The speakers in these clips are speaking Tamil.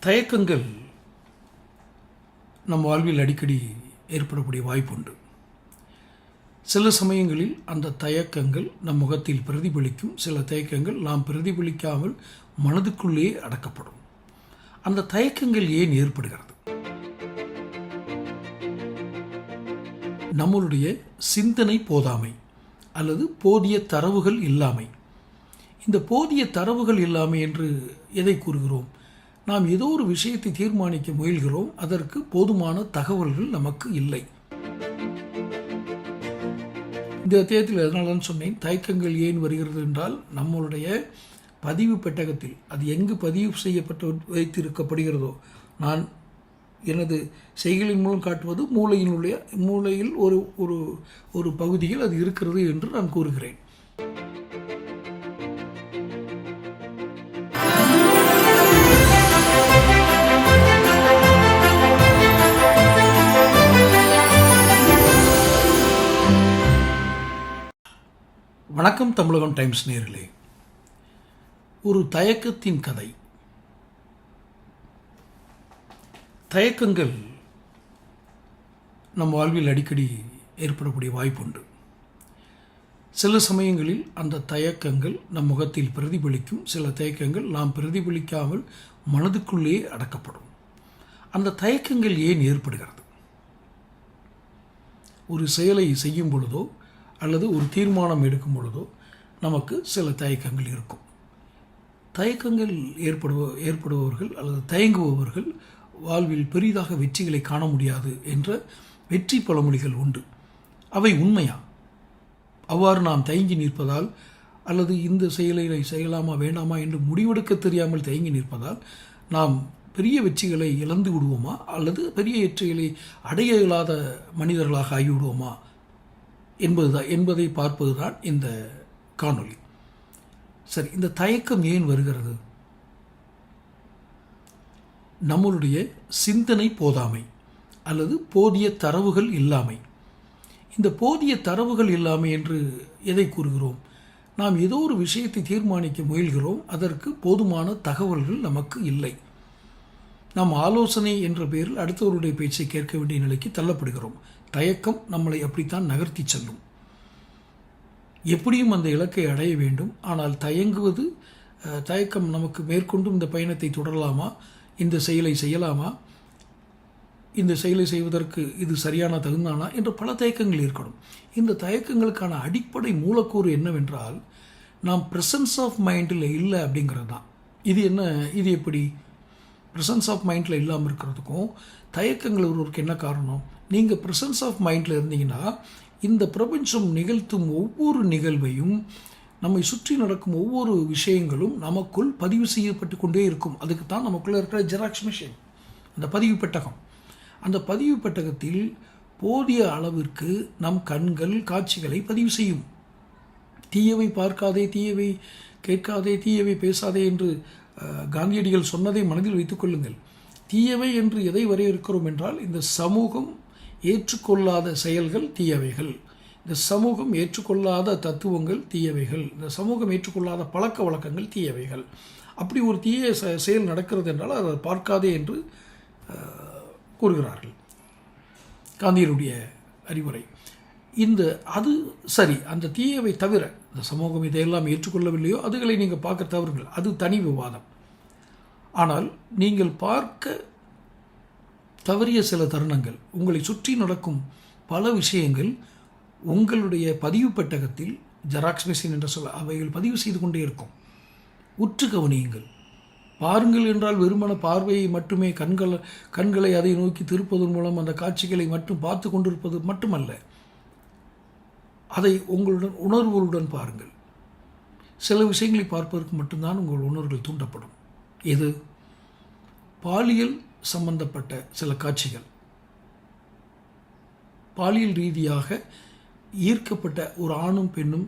தயக்கங்கள் நம் வாழ்வில் அடிக்கடி ஏற்படக்கூடிய வாய்ப்புண்டு. சில சமயங்களில் அந்த தயக்கங்கள் நம் முகத்தில் பிரதிபலிக்கும். சில தயக்கங்கள் நாம் பிரதிபலிக்காமல் மனதுக்குள்ளே அடக்கப்படும். அந்த தயக்கங்கள் ஏன் ஏற்படுகிறது? நம்மளுடைய சிந்தனை போதாமை அல்லது போதிய தரவுகள் இல்லாமை. இந்த போதிய தரவுகள் இல்லாமை என்று எதை கூறுகிறோம்? நாம் ஏதோ ஒரு விஷயத்தை தீர்மானிக்க முயல்கிறோம் அதற்கு போதுமான தகவல்கள் நமக்கு இல்லை. இந்த அத்தியாயத்தில் எதனால்தான் சொன்னேன்? தயக்கங்கள் ஏன் வருகிறது என்றால் நம்மளுடைய பதிவு பெட்டகத்தில் அது எங்கு பதிவு செய்யப்பட்டு வைத்திருக்கப்படுகிறதோ நான் எனது செய்களின் மூலம் காட்டுவது மூளையினுடைய மூளையில் ஒரு ஒரு ஒரு பகுதியில் அது இருக்கிறது என்று நான் கூறுகிறேன். வணக்கம் தமிழகம் டைம்ஸ் நேர்களே. ஒரு தயக்கத்தின் கதை. தயக்கங்கள் நம் வாழ்வில் அடிக்கடி ஏற்படக்கூடிய வாய்ப்புண்டு. சில சமயங்களில் அந்த தயக்கங்கள் நம் முகத்தில் பிரதிபலிக்கும். சில தயக்கங்கள் நாம் பிரதிபலிக்காமல் மனதுக்குள்ளே அடக்கப்படும். அந்த தயக்கங்கள் ஏன் ஏற்படுகிறது? ஒரு செயலை செய்யும் பொழுதோ அல்லது ஒரு தீர்மானம் எடுக்கும் பொழுதோ நமக்கு சில தயக்கங்கள் இருக்கும். தயக்கங்கள் ஏற்படுவ ஏற்படுபவர்கள் அல்லது தயங்குபவர்கள் வாழ்வில் பெரிதாக வெற்றிகளை காண முடியாது என்ற வெற்றி பழமொழிகள் உண்டு. அவை உண்மையா? அவ்வாறு நாம் தயங்கி நிற்பதால் அல்லது இந்த செயலை செய்யலாமா வேண்டாமா என்று முடிவெடுக்க தெரியாமல் தயங்கி நிற்பதால் நாம் பெரிய வெற்றிகளை இழந்து விடுவோமா அல்லது பெரிய வெற்றிகளை அடைய இயலாத மனிதர்களாக ஆகிவிடுவோமா? என்பதுதான் என்பதை பார்ப்பதுதான் இந்த காணொளி. சரி இந்த தயக்கம் ஏன் வருகிறது? நம்மளுடைய சிந்தனை போதாமை அல்லது போதிய தரவுகள் இல்லாமை. இந்த போதிய தரவுகள் இல்லாமை என்று எதை கூறுகிறோம்? நாம் ஏதோ ஒரு விஷயத்தை தீர்மானிக்க முயல்கிறோம் அதற்கு போதுமான தகவல்கள் நமக்கு இல்லை. நாம் ஆலோசனை என்ற பெயரில் அடுத்தவருடைய பேச்சை கேட்க வேண்டிய நிலைக்கு தள்ளப்படுகிறோம். தயக்கம் நம்மளை அப்படித்தான் நகர்த்தி செல்லும். எப்படியும் அந்த இலக்கை அடைய வேண்டும். ஆனால் தயங்குவது தயக்கம் நமக்கு மேற்கொண்டும் இந்த பயணத்தை தொடரலாமா? இந்த செயலை செய்யலாமா? இந்த செயலை செய்வதற்கு இது சரியான தகுந்தானா? என்ற பல தயக்கங்கள் ஏற்படும். இந்த தயக்கங்களுக்கான அடிப்படை மூலக்கூறு என்னவென்றால் நாம் ப்ரெசன்ஸ் ஆஃப் மைண்டில் இல்லை அப்படிங்கிறது தான். இது என்ன இது எப்படி? ப்ரெசன்ஸ் ஆஃப் மைண்டில் இல்லாமல் இருக்கிறதுக்கும் தயக்கங்கள் ஒருவருக்கு என்ன காரணம்? நீங்கள் ப்ரெசன்ஸ் ஆஃப் மைண்டில் இருந்தீங்கன்னா இந்த பிரபஞ்சம் நிகழ்த்தும் ஒவ்வொரு நிகழ்வையும் நம்மை சுற்றி நடக்கும் ஒவ்வொரு விஷயங்களும் நமக்குள் பதிவு செய்யப்பட்டு கொண்டே இருக்கும். அதுக்கு தான் நமக்குள்ளே இருக்கிற ஜெராக்ஸ் மிஷின் அந்த பதிவு பெட்டகம். அந்த பதிவு பெட்டகத்தில் போதிய அளவிற்கு நம் கண்கள் காட்சிகளை பதிவு செய்யும். தீயவை பார்க்காதே தீயவை கேட்காதே தீயவை பேசாதே என்று காந்தியடிகள் சொன்னதை மனதில் வைத்துக்கொள்ளுங்கள் தீயவை என்று எதை வரையறுக்கிறோம் என்றால் இந்த சமூகம் ஏற்றுக்கொள்ளாத செயல்கள் தீயவைகள். இந்த சமூகம் ஏற்றுக்கொள்ளாத தத்துவங்கள் தீயவைகள். இந்த சமூகம் ஏற்றுக்கொள்ளாத பழக்க வழக்கங்கள் தீயவைகள். அப்படி ஒரு தீய செ- செயல் நடக்கிறது என்றால் அதை பார்க்காதே என்று கூறுகிறார்கள். காந்தியருடைய அறிவுரை. இந்த அது சரி. அந்த தீயவை தவிர இந்த சமூகம் இதையெல்லாம் ஏற்றுக்கொள்ளவில்லையோ? அதுகளை நீங்கள் பார்க்க தவறுங்கள் அது தனி விவாதம். ஆனால் நீங்கள் பார்க்க தவறிய சில தருணங்கள் உங்களை சுற்றி நடக்கும் பல விஷயங்கள் உங்களுடைய பதிவு பெட்டகத்தில் ஜெராக்ஸ் மிஷின் என்ற சொல்ல அவைகள் பதிவு செய்து கொண்டே இருக்கும். உற்று கவனியுங்கள். பாருங்கள் என்றால் வெறுமன பார்வையை மட்டுமே கண்கள் கண்களை அதை நோக்கி திருப்பதன் மூலம் அந்த காட்சிகளை மட்டும் பார்த்து கொண்டிருப்பது மட்டுமல்ல. அதை உங்களுடன் உணர்வுகளுடன் பாருங்கள். சில விஷயங்களை பார்ப்பதற்கு மட்டும்தான் உங்கள் உணர்வுகள் தூண்டப்படும். எது? பாலியல் சம்பந்தப்பட்ட சில காட்சிகள். பாலியல் ரீதியாக ஈர்க்கப்பட்ட ஒரு ஆணும் பெண்ணும்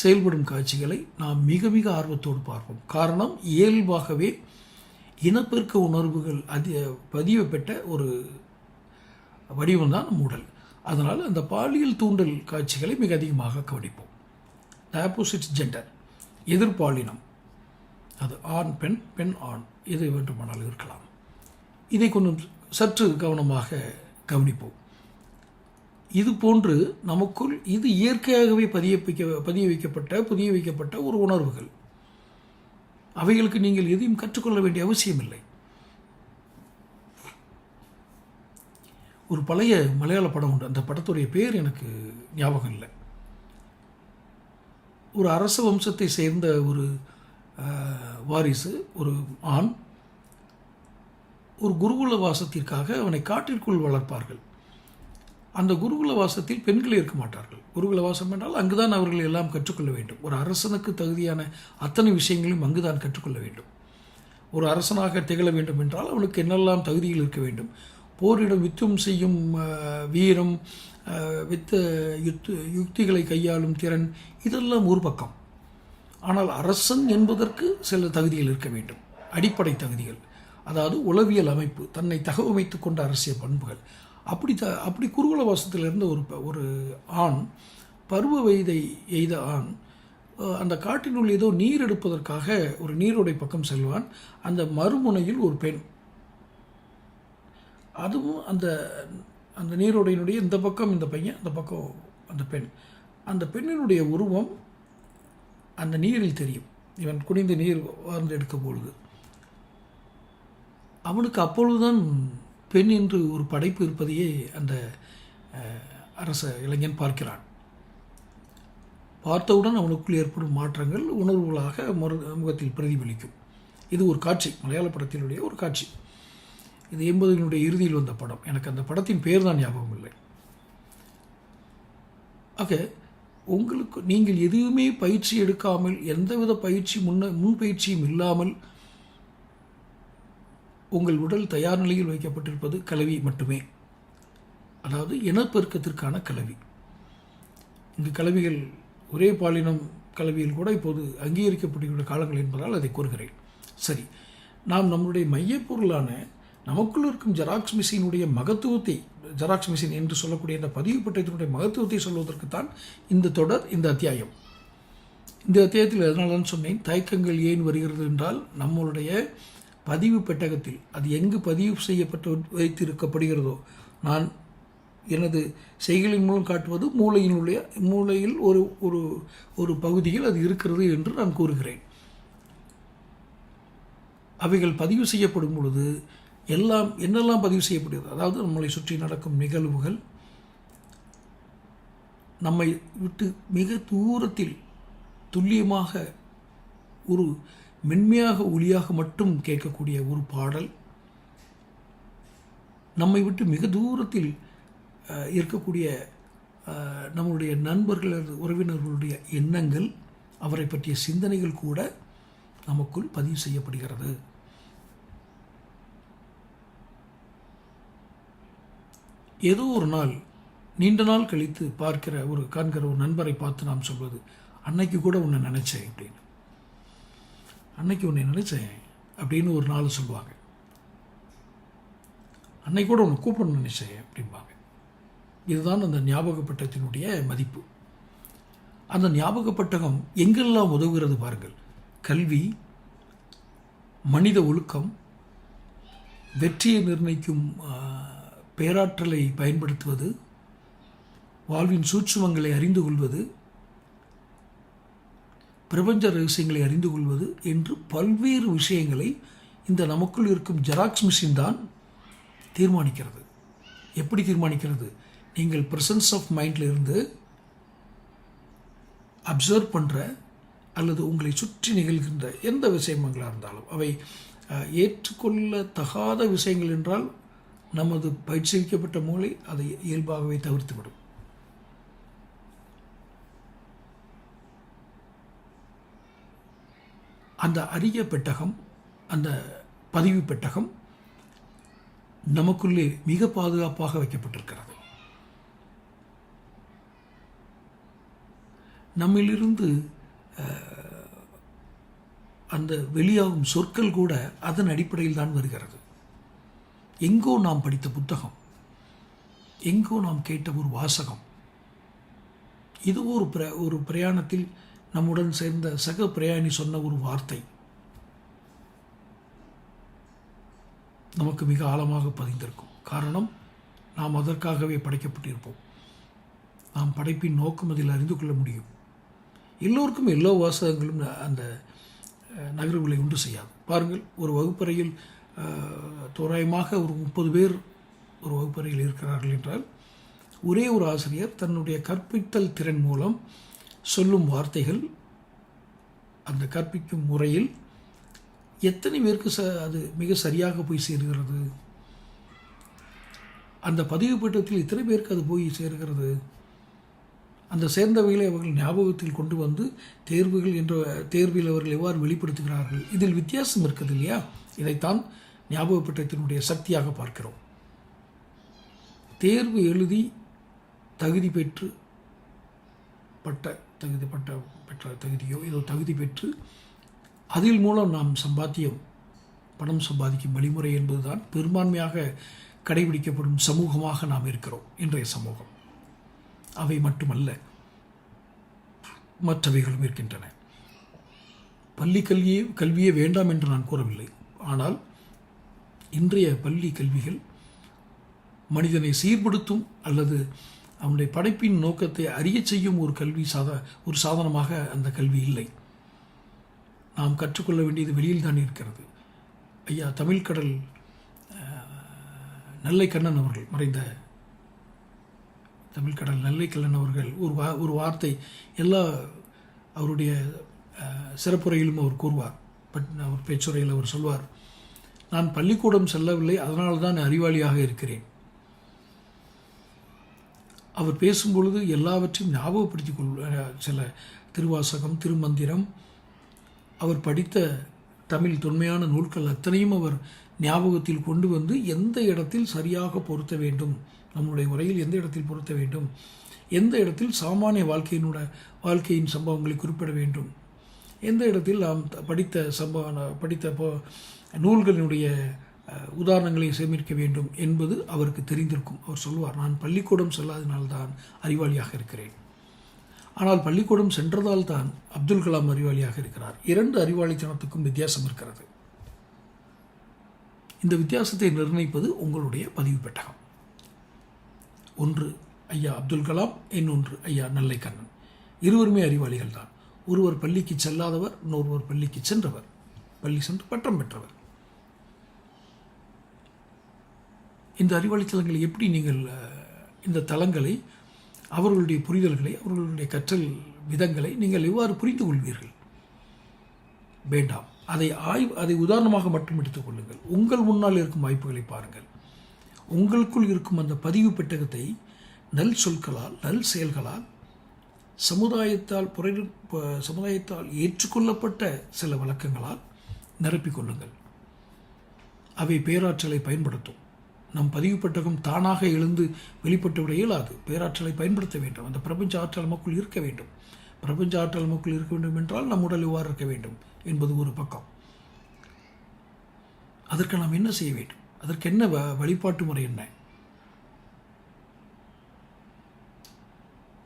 செயல்படும் காட்சிகளை நாம் மிக மிக ஆர்வத்தோடு பார்ப்போம். காரணம் இயல்பாகவே இனப்பெருக்க உணர்வுகள் அதி பதிவு பெற்ற ஒரு வடிவம்தான் மூடல். அதனால் அந்த பாலியல் தூண்டல் காட்சிகளை மிக அதிகமாக கவனிப்போம். த ஆப்போசிட் ஜெண்டர் எதிர்பாலினம். அது ஆண் பெண் பெண் ஆண் எது வேண்டுமானாலும் இருக்கலாம். இதை கொஞ்சம் சற்று கவனமாக கவனிப்போம். இது போன்று நமக்குள் இது இயற்கையாகவே பதிய வைக்க பதிய வைக்கப்பட்ட புதிய வைக்கப்பட்ட ஒரு உணர்வுகள். அவைகளுக்கு நீங்கள் எதையும் கற்றுக்கொள்ள வேண்டிய அவசியமில்லை. ஒரு பழைய மலையாள படம் உண்டு. அந்த படத்துடைய பேர் எனக்கு ஞாபகம் இல்லை. ஒரு அரச வம்சத்தை சேர்ந்த ஒரு வாரிசு ஒரு ஆண் ஒரு குருகுல வாசத்திற்காக அவனை காட்டிற்குள் வளர்ப்பார்கள். அந்த குருகுல வாசத்தில் பெண்கள் இருக்க மாட்டார்கள். குருகுல வாசம் என்றால் அங்குதான் அவர்கள் எல்லாம் கற்றுக்கொள்ள வேண்டும். ஒரு அரசனுக்கு தகுதியான அத்தனை விஷயங்களையும் அங்குதான் கற்றுக்கொள்ள வேண்டும். ஒரு அரசனாக திகழ வேண்டும் என்றால் அவனுக்கு என்னெல்லாம் தகுதிகள் இருக்க வேண்டும்? போரிடம் யுத்தம் செய்யும் வீரம் வித்த யுத்து யுக்திகளை கையாளும் திறன் இதெல்லாம் ஒரு பக்கம். ஆனால் அரசன் என்பதற்கு சில தகுதிகள் இருக்க வேண்டும். அடிப்படை தகுதிகள். அதாவது உளவியல் அமைப்பு தன்னை தகவமைத்து கொண்ட அரசியல் பண்புகள். அப்படி த அப்படி குருகுல வாசத்தில் ஒரு ப- ஒரு ஆண் பருவ வயதை எய்த ஆண் அந்த காட்டினுள் ஏதோ நீர் எடுப்பதற்காக ஒரு நீரோடை பக்கம் செல்வான். அந்த மறுமுனையில் ஒரு பெண். அதுவும் அந்த அந்த நீரோடையினுடைய இந்த பக்கம் இந்த பையன் அந்த பக்கம் அந்த பெண். அந்த பெண்ணினுடைய உருவம் அந்த நீரில் தெரியும். இவன் குனிந்து நீர் வார்ந்து எடுக்கும் பொழுது அவனுக்கு அப்பொழுதுதான் பெண் என்று ஒரு படைப்பு இருப்பதையே அந்த அரச இளைஞன் பார்க்கிறான். பார்த்தவுடன் அவனுக்குள் ஏற்படும் மாற்றங்கள் உணர்வுகளாக மறு முகத்தில் பிரதிபலிக்கும். இது ஒரு காட்சி மலையாள படத்தினுடைய ஒரு காட்சி. இது எண்பதினுடைய இறுதியில் வந்த படம். எனக்கு அந்த படத்தின் பேர் தான் ஞாபகம் இல்லை. ஆக உங்களுக்கு நீங்கள் எதுவுமே பயிற்சி எடுக்காமல் எந்தவித பயிற்சி முன்ன முன்பயிற்சியும் இல்லாமல் உங்கள் உடல் தயார் நிலையில் வைக்கப்பட்டிருப்பது கலவி மட்டுமே. அதாவது இனப்பெருக்கத்திற்கான கலவி. இங்கு கலவிகள் ஒரே பாலினம் கலவியில் கூட இப்போது அங்கீகரிக்கப்பட்டுள்ள காலங்கள் என்பதால் அதை கூறுகிறேன். சரி நாம் நம்முடைய மையப்பொருளான நமக்குள் இருக்கும் ஜெராக்ஸ் மிஷினுடைய மகத்துவத்தை ஜெராக்ஸ் மிஷின் என்று சொல்லக்கூடிய இந்த பதிவு பட்டத்தினுடைய மகத்துவத்தை சொல்வதற்குத்தான் இந்த தொடர் இந்த அத்தியாயம். இந்த அத்தியாயத்தில் எதனால தான் சொன்னேன்? தயக்கங்கள் ஏன் வருகிறது என்றால் நம்மளுடைய பதிவு பெட்டகத்தில் அது எங்கு பதிவு செய்யப்பட்டு வைத்திருக்கப்படுகிறதோ நான் எனது செய்களின் மூலம் காட்டுவது மூளையினுடைய மூளையில் ஒரு ஒரு ஒரு பகுதியில் அது இருக்கிறது என்று நான் கூறுகிறேன். அவைகள் பதிவு செய்யப்படும் பொழுது எல்லாம் என்னெல்லாம் பதிவு செய்யப்படுகிறது? அதாவது நம்மளை சுற்றி நடக்கும் நிகழ்வுகள் நம்மை விட்டு மிக தூரத்தில் துல்லியமாக ஒரு மென்மையாக ஒளியாக மட்டும் கேட்கக்கூடிய ஒரு பாடல். நம்மை விட்டு மிக தூரத்தில் இருக்கக்கூடிய நம்மளுடைய நண்பர்கள் உறவினர்களுடைய எண்ணங்கள் அவரை பற்றிய சிந்தனைகள் கூட நமக்குள் பதிவு செய்யப்படுகிறது. ஏதோ ஒரு நாள் நீண்ட நாள் கழித்து பார்க்கிற ஒரு காண்கிற ஒரு நண்பரை பார்த்து நாம் சொல்வது அன்னைக்கு கூட உன்னை நினைச்சேன் அப்படின்னு. அன்னைக்கு உன்னை நினச்சேன் அப்படின்னு ஒரு நாள் சொல்லுவாங்க. அன்னைக்கு கூட உன்னை கூப்பிடணும் நினச்சேன் அப்படிம்பாங்க. இதுதான் அந்த ஞாபகப்பட்டத்தினுடைய மதிப்பு. அந்த ஞாபகப்பட்டகம் எங்கெல்லாம் உதவுகிறது பாருங்கள். கல்வி மனித ஒழுக்கம் வெற்றியை நிர்ணயிக்கும் பேராற்றலை பயன்படுத்துவது வாழ்வின் சூட்சுமங்களை அறிந்து கொள்வது பிரபஞ்ச ரகசியங்களை அறிந்து கொள்வது என்று பல்வேறு விஷயங்களை இந்த நமக்குள் இருக்கும் ஜெராக்ஸ் மிஷின் தான் தீர்மானிக்கிறது. எப்படி தீர்மானிக்கிறது? நீங்கள் ப்ரெசன்ஸ் ஆஃப் மைண்டில் இருந்து அப்சர்வ் பண்ணுற அல்லது உங்களை சுற்றி நிகழ்கின்ற எந்த விஷயங்களாக இருந்தாலும் அவை ஏற்றுக்கொள்ளத்தகாத ஏற்றுக்கொள்ள தகாத விஷயங்கள் என்றால் நமது பயிற்சிக்கப்பட்ட மூளை அதை இயல்பாகவே தவிர்த்துவிடும். அந்த அரிய பெட்டகம் அந்த பதிவு பெட்டகம் நமக்குள்ளே மிக பாதுகாப்பாக வைக்கப்பட்டிருக்கிறது. நம்மிலிருந்து அந்த வெளியாகும் சொற்கள் கூட அதன் அடிப்படையில் தான் வருகிறது. எங்கோ நாம் படித்த புத்தகம் எங்கோ நாம் கேட்ட ஒரு வாசகம் இது ஒரு பிர ஒரு பிரயாணத்தில் நம்முடன் சேர்ந்த சக பிரயாணி சொன்ன ஒரு வார்த்தை. நமக்கு மிக ஆழமாக பதிந்திருக்கும். காரணம் நாம் அதற்காகவே படைக்கப்பட்டிருப்போம். நாம் படைப்பின் நோக்கம் அதில் அறிந்து கொள்ள முடியும். எல்லோருக்கும் எல்லா வாசகங்களும் அந்த நகர்வுகளை உண்டு செய்யாது. பாருங்கள் ஒரு வகுப்பறையில் தோராயமாக ஒரு முப்பது பேர் ஒரு வகுப்பறையில் இருக்கிறார்கள் என்றால் ஒரே ஒரு ஆசிரியர் தன்னுடைய கற்பித்தல் திறன் மூலம் சொல்லும் வார்த்தைகள் அந்த கற்பிக்கும் முறையில் எத்தனை பேருக்கு ச அது மிக சரியாக போய் சேர்கிறது? அந்த பதிவு பீட்டத்தில் இத்தனை பேருக்கு அது போய் சேர்கிறது? அந்த சேர்ந்தவைகளை அவர்கள் ஞாபகத்தில் கொண்டு வந்து தேர்வுகள் என்ற தேர்வில் அவர்கள் எவ்வாறு வெளிப்படுத்துகிறார்கள்? இதில் வித்தியாசம் இருக்குது இல்லையா? இதைத்தான் ஞாபகப்பட்டத்தினுடைய சக்தியாக பார்க்கிறோம். தேர்வு எழுதி தகுதி பெற்று பட்ட தகுதி பட்ட பெற்ற தகுதியோ ஏதோ தகுதி பெற்று அதில் மூலம் நாம் சம்பாத்தியம் பணம் சம்பாதிக்கும் வழிமுறை என்பதுதான் பெரும்பான்மையாக கடைபிடிக்கப்படும் சமூகமாக நாம் இருக்கிறோம் இன்றைய சமூகம். அவை மட்டுமல்ல மற்றவைகளும் இருக்கின்றன. பள்ளி கல்வியே கல்வியே வேண்டாம் என்று நான் கூறவில்லை. ஆனால் இன்றைய பள்ளி கல்விகள் மனிதனை சீர்படுத்தும் அல்லது அவனுடைய படைப்பின் நோக்கத்தை அறியச் செய்யும் ஒரு கல்வி சாத ஒரு சாதனமாக அந்த கல்வி இல்லை. நாம் கற்றுக்கொள்ள வேண்டியது வெளியில் தான் இருக்கிறது. ஐயா தமிழ்கடல் நெல்லை கண்ணன் அவர்கள் மறைந்த தமிழ்கடல் நெல்லை கண்ணன் அவர்கள் ஒரு வா ஒரு வார்த்தை எல்லா அவருடைய சிறப்புரையிலும் அவர் கூறுவார். பட் அவர் பேச்சுரையில் அவர் சொல்வார் நான் பள்ளிக்கூடம் செல்லவில்லை அதனால் தான் அறிவாளியாக இருக்கிறேன். அவர் பேசும்பொழுது எல்லாவற்றையும் ஞாபகப்படுத்திக் கொள் சில திருவாசகம் திருமந்திரம். அவர் படித்த தமிழ் தொன்மையான நூல்கள் அத்தனையும் அவர் ஞாபகத்தில் கொண்டு வந்து எந்த இடத்தில் சரியாக பொருத்த வேண்டும் நம்முடைய உரையில் எந்த இடத்தில் பொருத்த வேண்டும் எந்த இடத்தில் சாமானிய வாழ்க்கையினோட வாழ்க்கையின் சம்பவங்களை குறிப்பிட வேண்டும் எந்த இடத்தில் நாம் த- படித்த சம்பவ படித்த நூல்களினுடைய உதாரணங்களை சேமிக்க வேண்டும் என்பது அவருக்கு தெரிந்திருக்கும். அவர் சொல்வார் நான் பள்ளிக்கூடம் செல்லாதனால்தான் அறிவாளியாக இருக்கிறேன். ஆனால் பள்ளிக்கூடம் சென்றதால் தான் அப்துல் கலாம் அறிவாளியாக இருக்கிறார். இரண்டு அறிவாளித்தனத்துக்கும் வித்தியாசம் இருக்கிறது. இந்த வித்தியாசத்தை நிர்ணயிப்பது உங்களுடைய பதிவு பெட்டகம். ஒன்று ஐயா அப்துல் கலாம் இன்னொன்று ஐயா நல்லை கண்ணன் இருவருமே அறிவாளிகள் தான் ஒருவர் பள்ளிக்கு செல்லாதவர் இன்னொருவர் பள்ளிக்கு சென்றவர். பள்ளி சென்று பட்டம் பெற்றவர். இந்த அறிவாளித்தலங்களை எப்படி நீங்கள் இந்த தலங்களை அவர்களுடைய புரிதல்களை அவர்களுடைய கற்றல் விதங்களை நீங்கள் எவ்வாறு புரிந்து கொள்வீர்கள்? வேண்டாம். அதை ஆய்வு அதை உதாரணமாக மட்டும் எடுத்துக்கொள்ளுங்கள் உங்கள் முன்னால் இருக்கும் வாய்ப்புகளை பாருங்கள். உங்களுக்குள் இருக்கும் அந்த பதிவு பெட்டகத்தை நல் சொற்களால் நல் செயல்களால் சமுதாயத்தால் புரை சமுதாயத்தால் ஏற்றுக்கொள்ளப்பட்ட சில வழக்கங்களால் நிரப்பிக் கொள்ளுங்கள். அவை பேராற்றலை பயன்படுத்தும். நம் பதிவு பெட்டகம் தானாக எழுந்து வெளிப்பட்டுவிட இயலாது. பேராற்றலை பயன்படுத்த வேண்டும். அந்த பிரபஞ்ச ஆற்றல் நமக்குள் இருக்க வேண்டும். பிரபஞ்ச ஆற்றல் நமக்குள் இருக்க வேண்டும் என்றால் நம் உடல் இவ்வாறு இருக்க வேண்டும் என்பது ஒரு பக்கம். அதற்கு நாம் என்ன செய்ய வேண்டும்? அதற்கு என்ன வ- வழிபாட்டு முறை என்ன?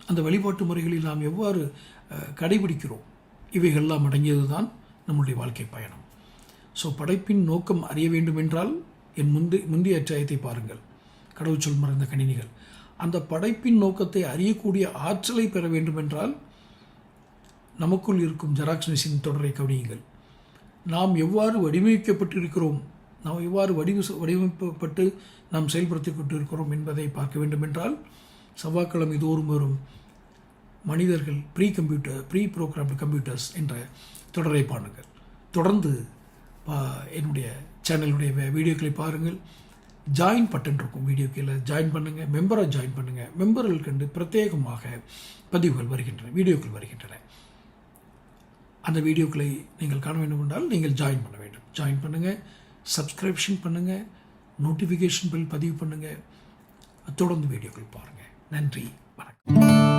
அந்த வழிபாட்டு முறைகளில் நாம் எவ்வாறு கடைபிடிக்கிறோம்? இவைகள்லாம் அடங்கியது தான் நம்முடைய வாழ்க்கை பயணம். ஸோ படைப்பின் நோக்கம் அறிய வேண்டுமென்றால் என் முந்தி முந்தைய அத்தியாயத்தை பாருங்கள். கடவுச்சொல் மறைந்த கணினிகள். அந்த படைப்பின் நோக்கத்தை அறியக்கூடிய ஆற்றலை பெற வேண்டுமென்றால் நமக்குள் இருக்கும் ஜெராக்ஸ் மிஷின் தொடரை கவனியுங்கள். நாம் எவ்வாறு வடிவமைக்கப்பட்டிருக்கிறோம்? நாம் எவ்வாறு வடிவ வடிவமைக்கப்பட்டு நாம் செயல்படுத்தி கொண்டிருக்கிறோம் என்பதை பார்க்க வேண்டுமென்றால் செவ்வாய்க்கிழமை தோறும் வரும் மனிதர்கள் free computer free programmed computers என்ற தொடரை பாருங்கள். தொடர்ந்து பா- என்னுடைய சேனலுடைய வீடியோக்களை பாருங்கள். ஜாயின் பட்டன் இருக்கும் வீடியோ கீழே ஜாயின் பண்ணுங்கள் மெம்பரை ஜாயின் பண்ணுங்கள் மெம்பர்கள் கண்டு பிரத்யேகமாக பதிவுகள் வருகின்றன வீடியோக்கள் வருகின்றன. அந்த வீடியோக்களை நீங்கள் காண வேண்டும் என்றால் நீங்கள் ஜாயின் பண்ண வேண்டும். ஜாயின் பண்ணுங்கள் சப்ஸ்கிரிப்ஷன் பண்ணுங்கள் நோட்டிஃபிகேஷன் பில் பதிவு பண்ணுங்கள் தொடர்ந்து வீடியோக்கள் பாருங்கள் நன்றி. வணக்கம்.